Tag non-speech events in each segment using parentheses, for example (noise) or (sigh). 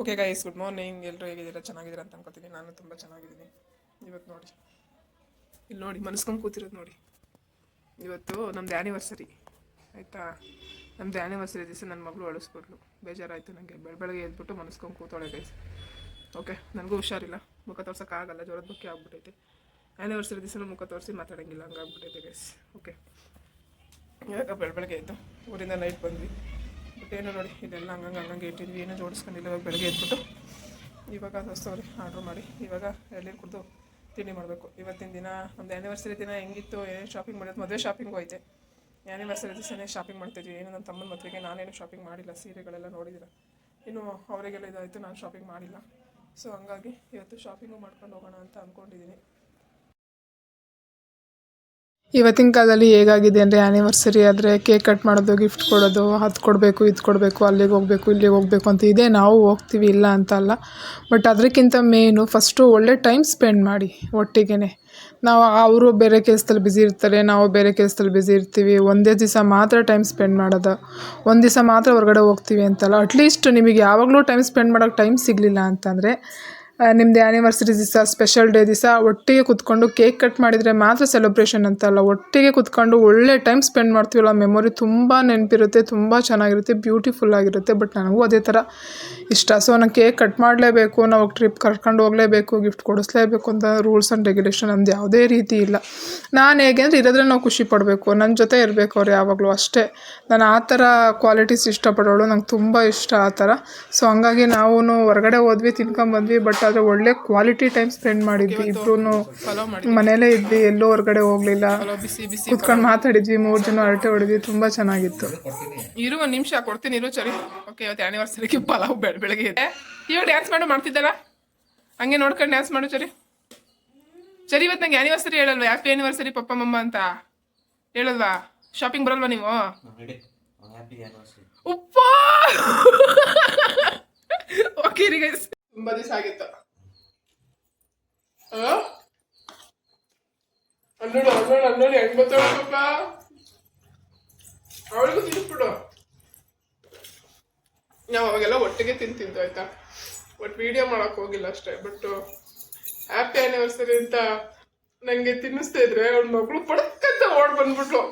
Okay guys good morning ಎಲ್ಲರೂ ಹೇಗಿದ್ದೀರಾ? ಚೆನ್ನಾಗಿದ್ದೀರಾ ಅಂತ ಅನ್ಕೋತೀನಿ. ನಾನು ತುಂಬ ಚೆನ್ನಾಗಿದ್ದೀನಿ. ಇವತ್ತು ನೋಡಿ. ಇಲ್ಲಿ ನೋಡಿ, ಮನಸ್ಕೊಂಡು ಕೂತಿರೋದು ನೋಡಿ. ಇವತ್ತು ನಮ್ಮದು ಆ್ಯನಿವರ್ಸರಿ ಆಯಿತಾ? ನಮ್ಮದು ಆ್ಯನಿವರ್ಸರಿ ದಿವಸ ನನ್ನ ಮಗಳು ಅಳಿಸ್ಬಿಟ್ಲು ಬೇಜಾರಾಯಿತು ನನಗೆ ಬೆಳ, ಬೆಳಗ್ಗೆ ಎದ್ಬಿಟ್ಟು ಮನಸ್ಕೊಂಡು ಕೂತಾಳೆ ಗೈಸ್ ಓಕೆ ನನಗೂ ಹುಷಾರಿಲ್ಲ. ಮುಖ ತೋರ್ಸೋಕ್ಕಾಗಲ್ಲ ಜ್ವರದ ಬಗ್ಗೆ ಆಗ್ಬಿಟ್ಟೈತೆ ಆ್ಯನಿವರ್ಸರಿ ದಿವಸ ಮುಖ ತೋರಿಸಿ ಮಾತಾಡೋಂಗಿಲ್ಲ. ಹಂಗಾಗ್ಬಿಟ್ಟೈತೆ ಗೈಸ್ ಓಕೆ ಇವಾಗ ಬೆಳ, ಬೆಳಗ್ಗೆ ಆಯಿತು ಊರಿಂದ ನೈಟ್ ಬಂದ್ವಿ. ಏನೋ ನೋಡಿ, ಇದೆಲ್ಲ ಹಂಗಂಗೆ ಹಂಗಂಗೆ ಇಟ್ಟಿದ್ವಿ. ಏನೂ ಜೋಡಿಸ್ಕೊಂಡಿಲ್ಲ. ಇವಾಗ ಬೆಳಗ್ಗೆ ಎದ್ಬಿಟ್ಟು ಇವಾಗ ಹೊಸ್ತವ್ರಿ ಆರ್ಡ್ರ್ ಮಾಡಿ. ಇವಾಗ ಎಳ್ನೀರು ಕುಡಿದು ತಿಂಡಿ ಮಾಡಬೇಕು. ಇವತ್ತಿನ ದಿನ, ಒಂದು ಆ್ಯನಿವರ್ಸರಿ ದಿನ ಹೆಂಗಿತ್ತು, ಏನೇನು ಶಾಪಿಂಗ್ ಮಾಡಿದ್ದು ಮದುವೆ ಶಾಪಿಂಗ್ ಹೋಯ್ತೆ. ಆ್ಯನಿವರ್ಸರಿ ದಿವಸನೇ ಶಾಪಿಂಗ್ ಮಾಡ್ತಿದ್ವಿ. ಏನು ನನ್ನ ತಮ್ಮನ ಮದುವೆಗೆ ನಾನೇನು ಶಾಪಿಂಗ್ ಮಾಡಿಲ್ಲ. ಸೀರೆಗಳೆಲ್ಲ ನೋಡಿದ್ದೀರ ಇನ್ನು ಅವರಿಗೆಲ್ಲ ಇದಾಯಿತು, ನಾನು ಶಾಪಿಂಗ್ ಮಾಡಿಲ್ಲ. ಸೊ ಹಂಗಾಗಿ ಇವತ್ತು ಶಾಪಿಂಗು ಮಾಡ್ಕೊಂಡು ಹೋಗೋಣ ಅಂತ ಅಂದ್ಕೊಂಡಿದ್ದೀನಿ ಇವತ್ತಿನ ಕಾಲದಲ್ಲಿ ಹೇಗಾಗಿದೆ ಅಂದರೆ ಆ್ಯನಿವರ್ಸರಿ ಆದರೆ ಕೇಕ್ ಕಟ್ ಮಾಡೋದು ಗಿಫ್ಟ್ ಕೊಡೋದು ಅದು ಕೊಡಬೇಕು, ಇದು ಕೊಡಬೇಕು, ಅಲ್ಲಿಗೆ ಹೋಗಬೇಕು, ಇಲ್ಲಿಗೆ ಹೋಗಬೇಕು ಅಂತ ಇದೆ. ನಾವು ಹೋಗ್ತೀವಿ, ಇಲ್ಲ ಅಂತ ಅಲ್ಲ. ಬಟ್ ಅದಕ್ಕಿಂತ ಮೇನು ಫಸ್ಟು ಒಳ್ಳೆ ಟೈಮ್ ಸ್ಪೆಂಡ್ ಮಾಡಿ ಒಟ್ಟಿಗೆ ನಾವು, ಅವರು ಬೇರೆ ಕೆಲಸದಲ್ಲಿ ಬ್ಯುಸಿ ಇರ್ತಾರೆ, ನಾವು ಬೇರೆ ಕೆಲಸದಲ್ಲಿ ಬ್ಯುಸಿ ಇರ್ತೀವಿ. ಒಂದೇ ದಿವಸ ಮಾತ್ರ ಟೈಮ್ ಸ್ಪೆಂಡ್ ಮಾಡೋದು. ಒಂದು ದಿವಸ ಮಾತ್ರ ಹೊರಗಡೆ ಹೋಗ್ತೀವಿ ಅಂತಲ್ಲ. ಅಟ್ಲೀಸ್ಟ್ ನಿಮಗೆ ಯಾವಾಗಲೂ ಟೈಮ್ ಸ್ಪೆಂಡ್ ಮಾಡೋಕ್ಕೆ ಟೈಮ್ ಸಿಗಲಿಲ್ಲ ಅಂತಂದರೆ ನಿಮ್ಮದು ಆ್ಯನಿವರ್ಸರಿ ದಿವಸ ಸ್ಪೆಷಲ್ ಡೇ ದಿವಸ ಒಟ್ಟಿಗೆ ಕುತ್ಕೊಂಡು ಕೇಕ್ ಕಟ್ ಮಾಡಿದರೆ ಮಾತ್ರ ಸೆಲೆಬ್ರೇಷನ್ ಅಂತಲ್ಲ ಒಟ್ಟಿಗೆ ಕುತ್ಕೊಂಡು ಒಳ್ಳೆ ಟೈಮ್ ಸ್ಪೆಂಡ್ ಮಾಡ್ತೀವಲ್ಲ ಮೆಮೊರಿ ತುಂಬ ನೆನಪಿರುತ್ತೆ, ತುಂಬ ಚೆನ್ನಾಗಿರುತ್ತೆ ಬ್ಯೂಟಿಫುಲ್ ಆಗಿರುತ್ತೆ ಬಟ್ ನನಗೂ ಅದೇ ಥರ ಇಷ್ಟ. ಸೊ ನಾನು ಕೇಕ್ ಕಟ್ ಮಾಡಲೇಬೇಕು, ನಾವು ಟ್ರಿಪ್ ಕರ್ಕೊಂಡು ಹೋಗಲೇಬೇಕು ಗಿಫ್ಟ್ ಕೊಡಿಸ್ಲೇಬೇಕು ಅಂತ ರೂಲ್ಸ್ ಆ್ಯಂಡ್ ರೆಗ್ಯುಲೇಷನ್ ನಮ್ದು ಯಾವುದೇ ರೀತಿ ಇಲ್ಲ. ನಾನು ಹೇಗೆ ಅಂದರೆ ಇರೋದ್ರೆ ನಾವು ಖುಷಿ ಪಡಬೇಕು ನನ್ನ ಜೊತೆ ಇರಬೇಕು ಅವ್ರು ಯಾವಾಗಲೂ ಅಷ್ಟೇ. ನಾನು ಆ ಥರ ಕ್ವಾಲಿಟೀಸ್ ಇಷ್ಟಪಡೋಳು, ನಂಗೆ ತುಂಬ ಇಷ್ಟ ಆ ಥರ ಸೊ ಹಂಗಾಗಿ ನಾವು ಹೊರಗಡೆ ಹೋದ್ವಿ, ತಿನ್ಕೊಂಬಂದ್ವಿ ಬಟ್ ಆದರೆ ಒಳ್ಳೆ ಕ್ವಾಲಿಟಿ ಟೈಮ್ ಸ್ಪೆಂಡ್ ಮಾಡಿದ್ವಿ. ಇಬ್ರು ಮನೇಲೇ ಇದ್ವಿ ಎಲ್ಲೂ ಹೊರಗಡೆ ಹೋಗ್ಲಿಲ್ಲ. ಬಿಸಿ ಬಿಸಿ ಕುತ್ಕೊಂಡು ಮಾತಾಡಿದ್ವಿ ಮೂರು ಜನ ಹರಟೆ ಹೊಡೆದ್ವಿ ತುಂಬಾ ಚೆನ್ನಾಗಿತ್ತು. ಇರು ಒಂದು ನಿಮಿಷ ಕೊಡ್ತೀನಿ ಇರು ಸರಿ ಓಕೆ ಇವತ್ತು ಆ್ಯನಿವರ್ಸರಿಗೆ ಪಲಾವ್ ಬೆಳ ಬೆಳಗ್ಗೆ ಇದೆ. ಇವಾಗ ಡ್ಯಾನ್ಸ್ ಮಾಡು ಮಾಡ್ತಿದ್ದಲ್ಲ ಹಂಗೆ ನೋಡ್ಕೊಂಡು ಡ್ಯಾನ್ಸ್ ಮಾಡು ಸರಿ ಸರಿ ಇವತ್ತು ನಂಗೆ ಆ್ಯನಿವರ್ಸರಿ ಹೇಳಲ್ವಾ? ಹ್ಯಾಪಿ ಆ್ಯನಿವರ್ಸರಿ ಪಪ್ಪ ಮಮ್ಮ ಅಂತ. ಹೇಳಲ್ವಾ? ಶಾಪಿಂಗ್ ಬರಲ್ವಾ ನೀವು? ಹ್ಯಾಪಿ ಆನಿವರ್ಸರಿ ಉಪ್ಪ! ಓಕೆ ರೀ ಗೈಸ್ ತುಂಬಾ ದಿವಸ ಆಗಿತ್ತು. ಹನ್ನೆರಡು ಹನ್ನೆರಡು ಹನ್ನೆರಡು ಹೆಂಗ್ ಬರ್ತಾಳೆ ಪಾಪ ಅವಳಿಗೂ ತಿನ್ಸ್ಬಿಡು ನಾವು ಅವಾಗೆಲ್ಲ ಒಟ್ಟಿಗೆ ತಿಂತಿದ್ದು, ಆಯ್ತಾ? ಬಟ್ ವಿಡಿಯೋ ಮಾಡಕ್ ಹೋಗಿಲ್ಲ ಅಷ್ಟೇ ಬಟ್ ಹ್ಯಾಪಿ ಆನಿವರ್ಸರಿ ಅಂತ ನಂಗೆ ತಿನ್ನಿಸ್ತಾ ಇದ್ರೆ, ಅವ್ಳ ಮಗಳು ಪಡಕ್ಕಂತ ಓಡ್ ಬಂದ್ಬಿಟ್ಲು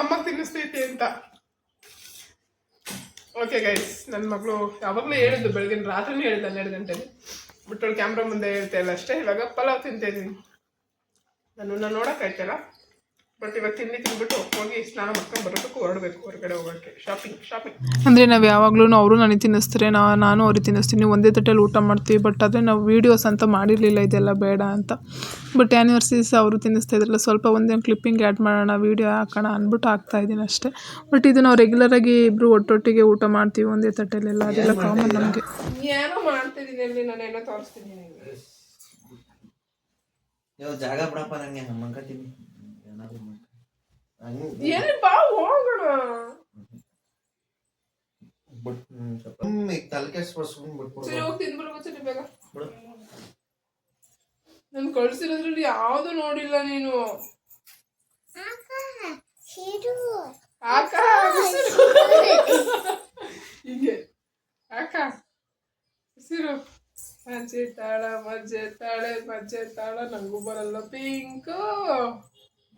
ಅಮ್ಮ ತಿನ್ನಿಸ್ತೈತಿ ಅಂತ. ಓಕೆ ಗೈಸ್ ನನ್ನ ಮಗಳು ಯಾವಾಗಲೂ ಹೇಳಿದ್ದು ಬೆಳಗಿನ ರಾತ್ರಿನೂ ಹೇಳಿದ್ದು ಹನ್ನೆರಡು ಗಂಟೆಗೆ. ಬಿಟ್ಟು ಕ್ಯಾಮ್ರಾ ಮುಂದೆ ಹೇಳ್ತಾ ಇಲ್ಲ ಅಷ್ಟೇ. ಇವಾಗ ಪಲಾವ್ ತಿಂತಾ ಇದ್ದೀನಿ. ನಾನು ನೋಡೋಕ್ಕಾಯ್ತಲ್ಲ? ಬಟ್ ಇವಾಗ ತಿಂಡಿ ತಿಂದ್ಬಿಟ್ಟು ಹೋಗಿ ಸ್ನಾನ ಮಾಡ್ಕೊಂಡು ಬರಬೇಕು ಹೊರಡಬೇಕು ಹೊರಗಡೆ ಹೋಗೋಕ್ಕೆ ಶಾಪಿಂಗ್ ಶಾಪಿಂಗ್ ಅಂದರೆ ನಾವು ಯಾವಾಗಲೂ ಅವರು ನನಗೆ ತಿನ್ನಿಸ್ತಾರೆ ನಾ ನಾನು ಅವ್ರಿಗೆ ತಿನ್ನಿಸ್ತೀನಿ. ಒಂದೇ ತಟ್ಟೆಲಿ ಊಟ ಮಾಡ್ತೀವಿ ಬಟ್ ಆದರೆ ನಾವು ವೀಡಿಯೋಸ್ ಅಂತ ಮಾಡಿರಲಿಲ್ಲ ಇದೆಲ್ಲ ಬೇಡ ಅಂತ. ಬಟ್ ಆ್ಯನಿವರ್ಸರೀಸ್ ಅವರು ತಿನ್ನಿಸ್ತಾ ಇದ್ರಲ್ಲ ಸ್ವಲ್ಪ ಒಂದೇ ಕ್ಲಿಪ್ಪಿಂಗ್ ಆ್ಯಡ್ ಮಾಡೋಣ ವೀಡಿಯೋ ಹಾಕೋಣ ಅಂದ್ಬಿಟ್ಟು ಹಾಕ್ತಾ ಇದ್ದೀನಿ ಅಷ್ಟೇ. ಬಟ್ ಇದು ನಾವು ರೆಗ್ಯುಲರಾಗಿ ಇಬ್ಬರು ಒಟ್ಟೊಟ್ಟಿಗೆ ಊಟ ಮಾಡ್ತೀವಿ ಒಂದೇ ತಟ್ಟೆಲೆಲ್ಲ ಅದೆಲ್ಲ ಕಾಮನ್ ನಮಗೆ. ಏನೋ ಮಾಡ್ತಿದ್ದೀನಿ ನಾನೇನೋ ತೋರಿಸ್ತೀನಿ ಜಾಗ ಬಿಡಪ್ಪ ನನಗೆ ನಮ್ಮ ನಾನು ಕಳ್ಸಿರೋದ್ರಲ್ಲಿ ಯಾವುದು ನೋಡಿಲ್ಲ ನೀನು. ಆಕ ಹೀಗೆ. ಆಕ ಹಸಿರು. ಮಜ್ಜೆ ತಾಳ ಮಜ್ಜೆ ತಾಳೆ ಮಜ್ಜೆ ತಾಳ ನಂಗೂ ಬರಲ್ಲ ಪಿಂಕು.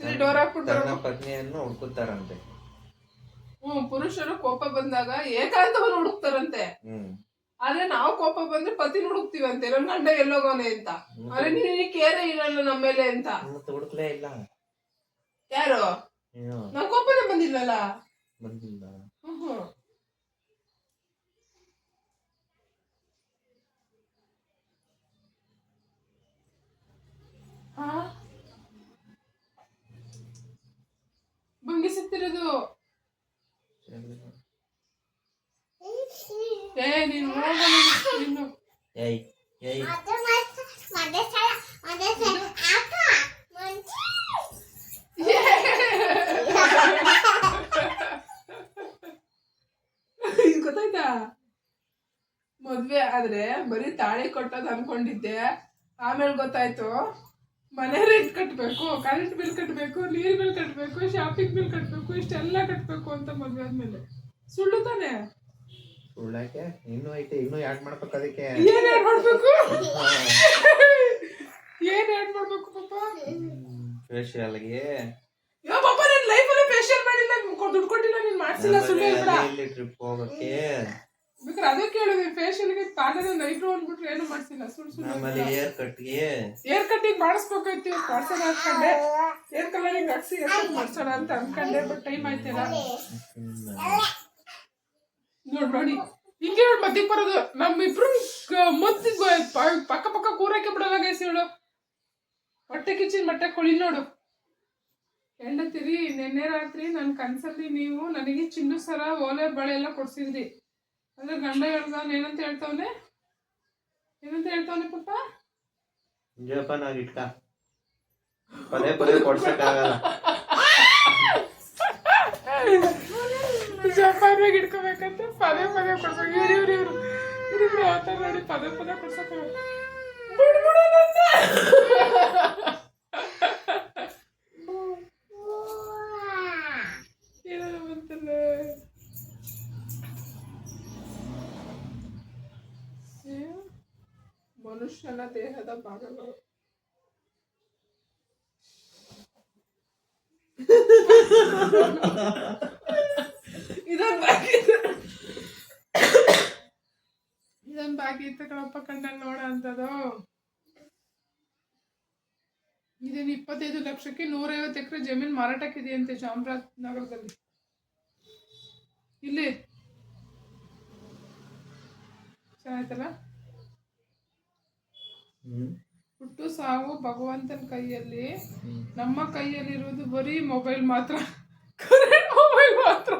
ಡೋರ್ ತನ್ನ ಪತ್ನಿಯನ್ನು ಹುಡುಕುತ್ತಾರಂತೆ. ಹ್ಮ್ ಪುರುಷರು ಕೋಪ ಬಂದಾಗ ಏಕಾಂತವನ್ನು ಹುಡುಕ್ತಾರಂತೆ. ಹ್ಮ್. ಆದ್ರೆ ನಾವು ಕೋಪ ಬಂದ್ರೆ ಪತಿ ಹುಡುಕ್ತಿವಂತೆ ನಮ್ ಗಂಡ ಎಲ್ಲೋಗೋನೆ ಅಂತ. ಆದ್ರೆ ನೀನು ಕೇರೆ ಇರಲ್ಲ ನಮ್ಮ ಮೇಲೆ ಅಂತ. ಮತ್ತೆ ಹುಡುಕ್ಲೇ ಇಲ್ಲ. ಯಾರು? ನಾವು ಕೋಪನೆ ಕೋಪನೇ ಬಂದಿಲ್ಲಲ್ಲ? ಬಂದಿಲ್ಲ ಹ್ಮ್ ಹ್ಮ್ ಹಾ ತಿಂತಿರೋದು ಏ ನೀನು ಹೋಗು ನೀನು ಇನ್ನು. ಏಯ್ ಏಯ್. ಇದು ಗೊತ್ತಾಯ್ತಾ? ಮದ್ವೆ ಆದ್ರೆ ಬರೀ ತಾಳಿ ಕೊಟ್ಟೋದು ಅನ್ಕೊಂಡಿದ್ದೆ. ಆಮೇಲೆ ಗೊತ್ತಾಯ್ತು. ಮನೆ ರೆಂಟ್ ಕಟ್ಟಬೇಕು ಕರೆಂಟ್ ಬಿಲ್ ಕಟ್ಟಬೇಕು ನೀರು ಬಿಲ್ ಕಟ್ಟಬೇಕು ಶಾಪಿಂಗ್ ಬಿಲ್ ಕಟ್ಟಬೇಕು ಇಷ್ಟೆಲ್ಲ ಕಟ್ಟಬೇಕು ಅಂತ ಮದುವೆ ಆದ್ಮೇಲೆ. ಸುಳ್ಳು ತಾನೆ? ಸುಳ್ಳಕ್ಕೆ ಇನ್ನೂ ಐತೆ ಇನ್ನೂ ಯಾಡ್ ಮಾಡ್ಬೇಕು ಅದಕ್ಕೆ? ಏನ್ ಯಾಡ್ ಮಾಡ್ಬೇಕು? ಏನ್ ಯಾಡ್ ಮಾಡ್ಬೇಕು ಪಾಪ? ಫೇಶಿಯಲ್ಗೆ ಯೋ ಪಾಪ ನಿನ್ ಅಲ್ಲಿ ಫೇಶಿಯಲ್ ಮಾಡಿಲ್ಲ ದುಡ್ಡು ಕೊಟ್ಟಿಲ್ಲ ನೀನ್ ಮಾಡ್ಸಿಲ್ಲ ಸುಳ್ಳು ಇಲ್ಲ ಇಲ್ಲಿ ಟ್ರಿಪ್ ಹೋಗಕ್ಕೆ. ಬೇಕಾದ್ರೆ ಅದೇ ಕೇಳಿದ್ವಿ ಫೇಶಿಯಲ್ಗೆ ಪಾರ್ಲರ್ ನೈಟ್ರು ಅಂದ್ಬಿಟ್ರೆ ಏನು ಮಾಡ್ಸಿಲ್ಲ. ಸುಳ್ಳು ಸುಳ್ಳು ಆಮೇಲೆ ಏರ್ ಕಟ್ಗೆ ಏರ್ ಕಟ್ಟಿಂಗ್ ಮಾಡಿಸ್ಬೇಕಾಯ್ತು ಪಾರ್ಸಲ್ ಅನ್ಕೊಂಡೆ ಏರ್ ಕಲರಿಂಗ್ ಹಾಕ್ಸಿ ಏರ್ ಕಟ್ ಮಾಡ್ಸೋಣ ಅಂತ ಅನ್ಕೊಂಡೆ ಬಟ್ ಟೈಮ್ ಆಯ್ತಿಲ್ಲ. ನೋಡ್ ನೋಡಿ ಹಿಂಗೆ ನೋಡಿ ಮಧ್ಯಕ್ಕೆ ಬರೋದು ನಮ್ಮಿಬ್ರು ಮದ್ದು ಪಕ್ಕ ಪಕ್ಕ ಕೂರಕ್ಕೆ ಬಿಡಲ್ಲ ಗೈಸ್ ಹೇಳು ಹೊಟ್ಟೆ ಕಿಚ್ಚಿನ ಮಟ್ಟೆ ಕೊಳಿ ನೋಡು. ಹೆಂಡತಿರಿ ನಿನ್ನೆ ರಾತ್ರಿ ನನ್ನ ಕನ್ಸಲ್ಲಿ ನೀವು ನನಗೆ ಚಿನ್ನು ಸರ ಓಲೆ ಬಳೆ ಎಲ್ಲ ಕೊಡ್ಸಿದ್ರಿ. ಅಂದ್ರೆ ಗಂಡ ಹೇಳ್ದ ಏನಂತ ಹೇಳ್ತಾವನೆ? ಏನಂತ ಹೇಳ್ತಾವನೆ ಪುಟ್ಟ? ಜಪ ನಾವ್ ಇಟ್ಕ ಪದೇ ಪದೇ ಕೊಡ್ಸಕ್ಕಾಗಲ್ಲ. ಜಪಾನ್ಯಾಗ ಇಟ್ಕೋಬೇಕಂತ ಪದೇ ಪದೇ ಕೊಡ್ಸಕ್ ಇವ್ರು ಇವ್ರು ಇವ್ರು. ಇವ್ರು ಯಾವ ಥರ ನೋಡಿ ಪದೇ ಪದೇ ಕೊಡ್ಸಕ್ಕಾಗಲ್ಲ ಬಿಡ್ಬಿಡು ನನ್ನ. ಏನಾರ ಬಂತಲ್ಲ ಏ, ಮನುಷ್ಯನ ದೇಹದ ಭಾಗಗಳು. ಇದೊಂದು ಬಾಕಿ. ಇದೊಂದು ಬಾಕಿ ಇತ್ತು ಕಣಪ್ಪ ಕಣ್ಣಲ್ಲಿ ನೋಡ ಅಂತದು. ಇದನ್ ಇಪ್ಪತ್ತೈದು ಲಕ್ಷಕ್ಕೆ ನೂರೈವತ್ತು ಎಕರೆ ಜಮೀನು ಮಾರಾಟಕ್ಕಿದೆಯಂತೆ ಚಾಮರಾಜನಗರದಲ್ಲಿ ಇಲ್ಲಿ. ಚೆನ್ನಾಯ್ತಲ್ಲ? ಹುಟ್ಟು ಸಾವು ಭಗವಂತನ ಕೈಯಲ್ಲಿ. ನಮ್ಮ ಕೈಯಲ್ಲಿರುವುದು ಬರೀ ಮೊಬೈಲ್ ಮಾತ್ರ. ಕರೆಂಟ್ ಮೊಬೈಲ್ ಮಾತ್ರ.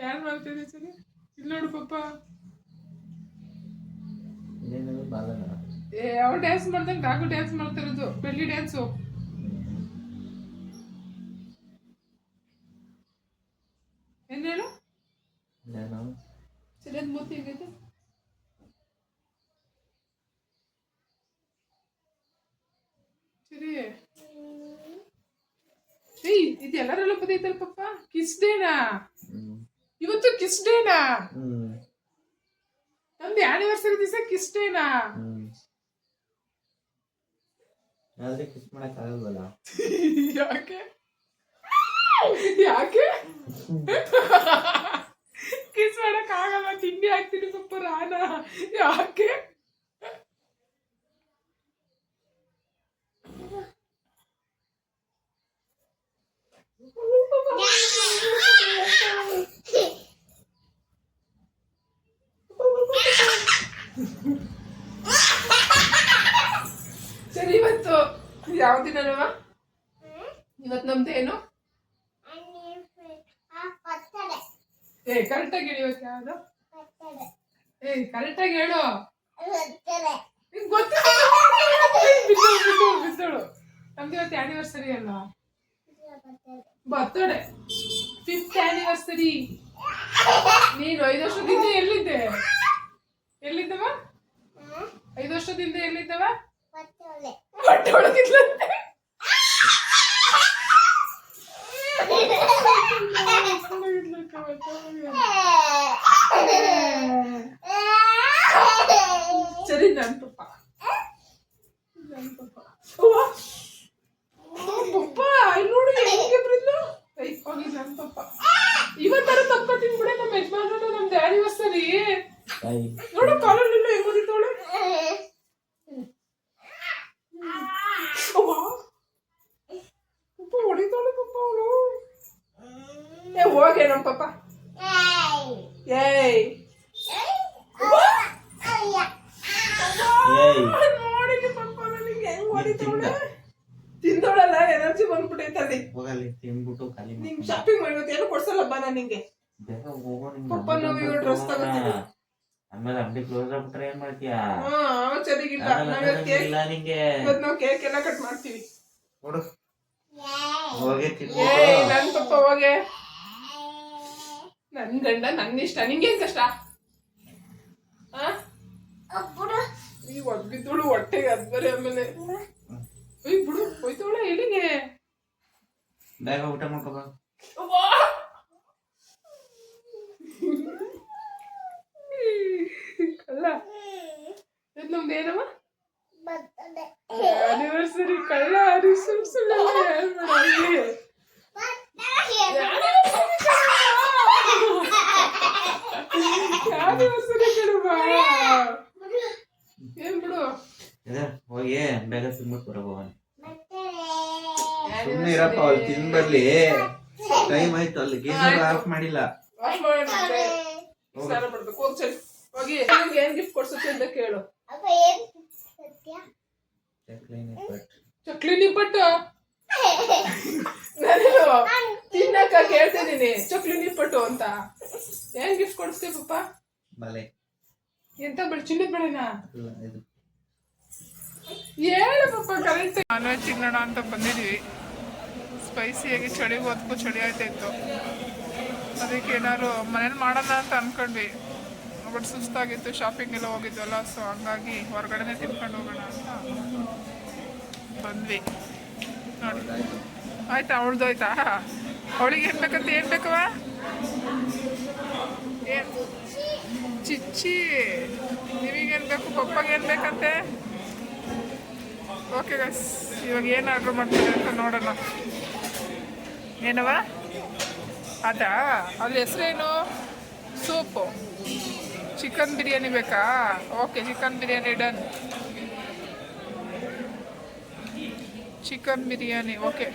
ಯಾರು ಮಾಡ್ತಿದ್ದೆ ಸರಿ? ಇಲ್ಲಿ ನೋಡು ಪಾಪ ಯಾವ ಡ್ಯಾನ್ಸ್ ಮಾಡ್ದಂಗೆ ರಾಗು ಡ್ಯಾನ್ಸ್ ಮಾಡ್ತಿರೋದು ಬೆಳ್ಳಿ ಡ್ಯಾನ್ಸು ಏನ್ ಹೇಳು ನಾನು ಸರಿಯಾದ ಮೂತಿ ಹೇಗೈತೆ ಸರಿ ಏಯ್ ಇದು ಎಲ್ಲರೆಲ್ಲ ಬದೈತಲ್ಲ ಪಪ್ಪ ಕಿಸ್ ಡೇನಾ ಹ್ಮ್ ಇವತ್ತು ಕಿಸ್ ಡೇನಾ ನಮ್ದು ಆನಿವರ್ಸರಿ ದಿವಸ ಕಿಸ್ ಡೇನಾ ಆದ್ರೆ ಕಿಸ್ ಮಾಡಕ್ ಆಗಲ್ವಲ್ಲ? (laughs) ಯಾಕೆ? ಯಾಕೆ? (laughs) ಕಿಸ್ ಮಾಡಕ್ ಆಗಲ್ಲ ತಿಂಡಿ ಹಾಕ್ತೀನಿ ಪಪ್ಪ ರಾನ. ಯಾಕೆ? ಸರಿ (laughs) ಯಾವ ದಿನನವ ಇವತ್ತು ನಮ್ದು ಏನು? ಏ ಕರೆಕ್ಟಾಗಿ ಹೇಳಿ ಇವತ್ತು ಯಾವ್ದು? ಏ ಕರೆಕ್ಟಾಗಿ ಹೇಳು. ನಿಂಗ್ ಗೊತ್ತಿಲ್ಲ ಬಿದ್ದೋಳು ಬಿದ್ದೋಳು ನಮ್ದು ಇವತ್ತು ಅಲ್ಲ ಬರ್ತಡೆ ಫಿಫ್ತ್ ಆನಿವರ್ಸರಿ ನೀನು ಐದು ವರ್ಷದಿಂದ ಎಲ್ಲಿದ್ದೆ? ಎಲ್ಲಿದ್ದವ? ಐದು ವರ್ಷದಿಂದ ಎಲ್ಲಿದ್ದವ? ಬಟ್ಟೆ ಒಳಗಿದ್ಲಂತೆ ಒಳಗಿದ್ಲಂತೆ, ಬಟ್ಟೆ ಒಳಗೆ. ಸರಿ ನನ್ ಪಪ್ಪ ನನ್ ಪಪ್ಪ ಅವ್ವ. ಪಪ್ಪ ಇಲ್ಲಿ ನೋಡು ಹೆಂಗೆ ಬಿದ್ಲು ಐ ಹೋಗಿ ನನ್ ಪಪ್ಪ ಇವತ್ತರ ತಪ್ಕೋತೀನಿ ಬಿಡೆ ನಮ್ಮ ಯಜಮಾನ್ರು ನಮ್ದು ಆನಿವರ್ಸರಿ ತಾಯಿ ನೋಡು ಕಾಲಲ್ಲಿ ಹೆಂಗ್ ಹೊಡಿತಾವಳೆ ಅವ್ವ. ಪಪ್ಪ ಹೊಡಿತಾಳೆ ಪಪ್ಪ ಅವಳು ಏ ಹೋಗೆ ನಮ್ಮ ಪಪ್ಪ ಏಯ್ ಅವ್ವ. ಏಯ್ ನೋಡಿಲಿ ಪಪ್ಪ ನನಗೆ ಹೆಂಗ್ ಹೊಡಿತಾವಳೆ ತಿಂದೋಳಲ್ಲ ಎನರ್ಜಿ ಬಂದ್ಬಿಟ್ಟೈತಲ್ಲಿ ಹೋಗಲ್ಲಿ ತಿನ್ಬಿಟ್ಟು ಖಾಲಿ ನಿಂಗ್. ಶಾಪಿಂಗ್ ಮಾಡ್ಬೇಕು ಏನು ಕೊಡ್ಸಲ್ಲಪ್ಪ ನಾನು ನಿಂಗೆ ಬೇಗ ಹೋಗೋ ಪಪ್ಪ ಆಮೇಲೆ ನಾವು ಇವಾಗ ಡ್ರೆಸ್. ತಗೋತೀವಿ. ಆಮೇಲೆ ಅಂಗಡಿ ಕ್ಲೋಸ್ ಆಗ್ಬಿಟ್ರೆ ಏನ್ ಮಾಡ್ತೀಯಾ? ಹಾ ಕೇಕ್ ಆಗಂಗಿಲ್ಲ ನಿಂಗೆ. ಇವತ್ತು ನಾವು ಕೇಕ್ ಎಲ್ಲ ಕಟ್ ಮಾಡ್ತೀವಿ. ನೋಡು. ಹೋಗಿ ತಿನ್ಬಿಟ್ಟು ನನ್ ಪಪ್ಪ ಹೋಗೆ. ನನ್ ಗಂಡ ನನ್ ಇಷ್ಟ. ನಿಂಗೇನ್ ಕಷ್ಟ? ಆ? ಈ ಒಗ್ಗಿದ್ದೋಳು ಹೊಟ್ಟೆಗೆ ಅದ್ ಬರೀ ಆಮೇಲೆ ಏಯ್ ಬಿಡು ಹೋಯ್ತವಳ ಎಲ್ಲಿಗೆ ಬೇಗ ಊಟ ಮಾಡ್ಕೊ ಬಾ ಅವ್ವಾ! ಅಲ್ಲ ಇದು ನಮ್ದು ಏನಮ್ಮ ಆನಿವರ್ಸರಿ ಕಳ್ಳ ಸುಮ್ ಸುಳ್ಳೆಲ್ಲ ಹೇಳ್ಬೇಡ ಆನಿವರ್ಸರಿ ಕಣವ್ವ. ಏನ್ ಬಿಡು ಇದೆ, ಹೋಗಿ ಬೇಗ ತಿನ್ಬಿಟ್ಟು ಬರಬಹುದು ಸುಮ್ಮನೆ ಇರಪ್ಪ ಅವ್ರು ತಿನ್ ಬರ್ಲಿ ಟೈಮ್ ಆಯ್ತು ಅಲ್ಲಿ ಗೇಮ್ ಆಫ್ ಮಾಡಿಲ್ಲ. ಸ್ನಾನ ಮಾಡ್ಬೇಕು ಹೋಗಿ ಚಲ್ ಹೋಗಿ ನನಗೆ ಏನ್ ಗಿಫ್ಟ್ ಕೊಡ್ಸುತ್ತೆ ಅಂತ ಕೇಳು. ಚಕ್ಲಿ ನಿಪ್ಪಟ್ಟು (laughs) ನಾನು ತಿನ್ನಕ ಕೇಳ್ತಿದ್ದೀನಿ. ಚಕ್ಲಿ ನಿಪ್ಪಟ್ಟು ಅಂತ. ಏನ್ ಗಿಫ್ಟ್ ಕೊಡಿಸ್ತೀವಿ ಪಾಪ ಬಲೆ. ಎಂತ ಬೆಳೆ? ಚಿನ್ನದ ಬೆಳೆನಾ ಅಲ್ಲ, ಇದು ಹೇಳು ಪಪ್ಪ ಕರೆಕ್ಟ್ ನಾನ್ ವೆಜ್ ತಿನ್ನೋಣ ಅಂತ ಬಂದಿದೀವಿ ಸ್ಪೈಸಿಯಾಗಿ ಚಳಿ ಹೊತ್ಕು, ಚಳಿ ಆಯ್ತಾ ಇತ್ತು. ಅದಕ್ಕೆ ಏನಾದ್ರು ಮನೇಲಿ ಮಾಡೋಣ ಅಂತ ಅನ್ಕೊಂಡ್ವಿ. ಬಟ್ ಸುಸ್ತಾಗಿತ್ತು ಶಾಪಿಂಗ್ ಎಲ್ಲ ಹೋಗಿದ್ವಲ್ಲ ಸೊ ಹಂಗಾಗಿ ಹೊರಗಡೆನೆ ತಿನ್ಕೊಂಡು ಹೋಗೋಣ ಅಂತ ಬಂದ್ವಿ. ನೋಡಿ. ಆಯ್ತಾ, ಅವಳ್ದು ಅವಳಿಗೆ ಏನ್ ಬೇಕಂತ, ಏನ್ ಬೇಕವ ಏನು? ಚಿಚ್ಚಿ. ನಿಮಗೇನು ಬೇಕು, ಪಪ್ಪಗೆ ಏನು ಬೇಕಂತೆ? ಓಕೆ ಗಸ್ ಇವಾಗ ಏನು ಆರ್ಡ್ರ್ ಮಾಡ್ತೀವಿ ಅಂತ ನೋಡೋಣ. ಏನವ ಅದಾ? ಅಲ್ಲಿ ಹೆಸರೇನು? ಸೂಪು. ಚಿಕನ್ ಬಿರಿಯಾನಿ ಬೇಕಾ? Okay chicken biryani done chicken biryani okay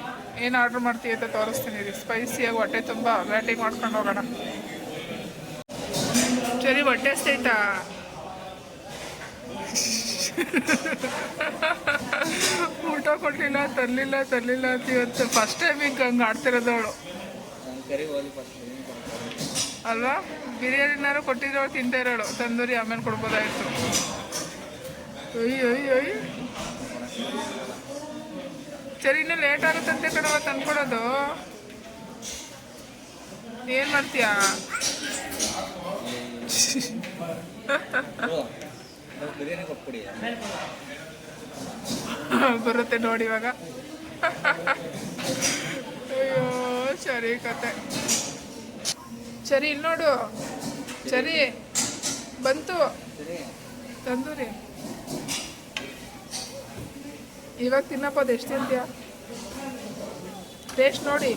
ಏನು ಆರ್ಡ್ರ್ ಮಾಡ್ತೀವಿ ಅಂತ ತೋರಿಸ್ತೀನಿ ರೀ ಸ್ಪೈಸಿಯಾಗಿ ಹೊಟ್ಟೆ ತುಂಬ ಬ್ಯಾಟಿಂಗ್ ಮಾಡ್ಕೊಂಡು ಹೋಗೋಣ. ಸರಿ, ಹೊಟ್ಟೆ ಹಸ್ತೈತಾ (laughs) ಊಟ ಕೊಟ್ಟಿಲ್ಲ ತರಲಿಲ್ಲ ತರಲಿಲ್ಲ ಅಂತ ಇವತ್ತು ಫಸ್ಟ್ ಟೈಮ್ ಹಿಂಗೆ ಹಂಗೆ ಆಡ್ತಿರೋದವಳು ಅಲ್ವಾ? ಬಿರಿಯಾನಿನಾರು ಕೊಟ್ಟಿರೋ ತಿಂತಾ ಇರೋಳು. ತಂದೂರಿ ಆಮೇಲೆ ಕೊಡ್ಬೋದಾಯ್ತು ಅಯ್ಯೋ ಅಯ್ಯೋ ಸರಿ, ಇನ್ನೂ ಲೇಟ್ ಆಗುತ್ತಂತೆ ಕಣವ ತಂದ್ಕೊಡೋದು ಏನು ಮಾಡ್ತೀಯಾ? ಬಿರಿಯಾನಿ ಬರುತ್ತೆ ನೋಡಿ ಇವಾಗ. ಅಯ್ಯೋ ಸರಿ ಕತೆ. ಸರಿ ಇಲ್ಲಿ ನೋಡು. ಸರಿ ಬಂತು. ತಂದೂರಿ. ಇವಾಗ ತಿನ್ನಪ್ಪ ಅದು ಎಷ್ಟು ತಿಂತೀಯ? ಟೇಸ್ಟ್ ನೋಡಿ.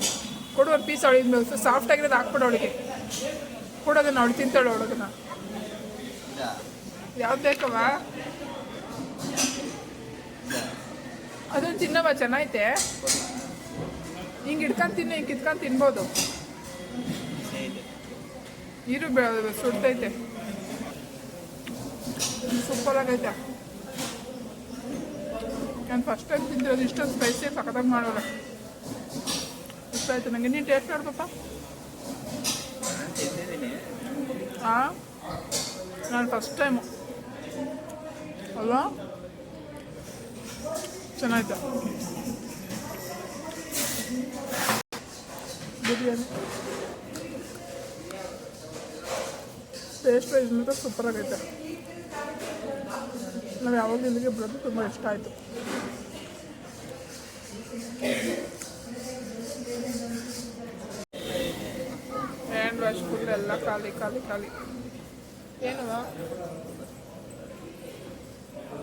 ಕೊಡು ಒಂದು ಪೀಸ್ ಅವಳಿಗೆ ಸಾಫ್ಟ್ ಆಗಿರೋದು ಹಾಕ್ಬಿಡು ಅವಳಿಗೆ. ಕೊಡೋದನ್ನ ಅವಳು ತಿಂತಾಳು ಅವಳಗನ್ನ ಯಾವ್ದು ಬೇಕವ ಅದನ್ನ ತಿನ್ನವ ಚೆನ್ನಾಗೈತೆ. ಹಿಂಗೆ ಇಟ್ಕೊಂಡು ತಿನ್ನು ಹಿಂಗೆ ಕಿತ್ಕೊಂಡು ತಿನ್ಬೋದು. ನೀರು ಬೆ, ಸುಡ್ತೈತೆ. ಸೂಪರಾಗೈತೆ ನಾನು ಫಸ್ಟ್ ಟೈಮ್ ತಿಂದಿರೋದು ಇಷ್ಟೊಂದು ಸ್ಪೈಸಿ ಸಖತ್ತಾಗಿ ಮಾಡೋಲ್ಲ ಇಷ್ಟ ನನಗೆ ನೀನು ಟೇಸ್ಟ್ ಮಾಡ್ಬೇಕ ಹಾಂ ನಾನು ಫಸ್ಟ್ ಟೈಮು ಅಲ್ವಾ? ಚೆನ್ನಾಯ್ತು? ಬಿರಿಯಾನಿ. ಟೇಸ್ಟ್ ವೈಸ್ ಮಾತ್ರ ಸೂಪರ್ ಆಗೈತೆ. ನಾವು ಯಾವಾಗ ಇಲ್ಲಿಗೆ ಬರೋದು ತುಂಬ ಇಷ್ಟ ಆಯಿತು. ಹ್ಯಾಂಡ್ ವಾಶ್ ಫುಲ್ ಎಲ್ಲ ಖಾಲಿ ಖಾಲಿ ಖಾಲಿ. ಏನವ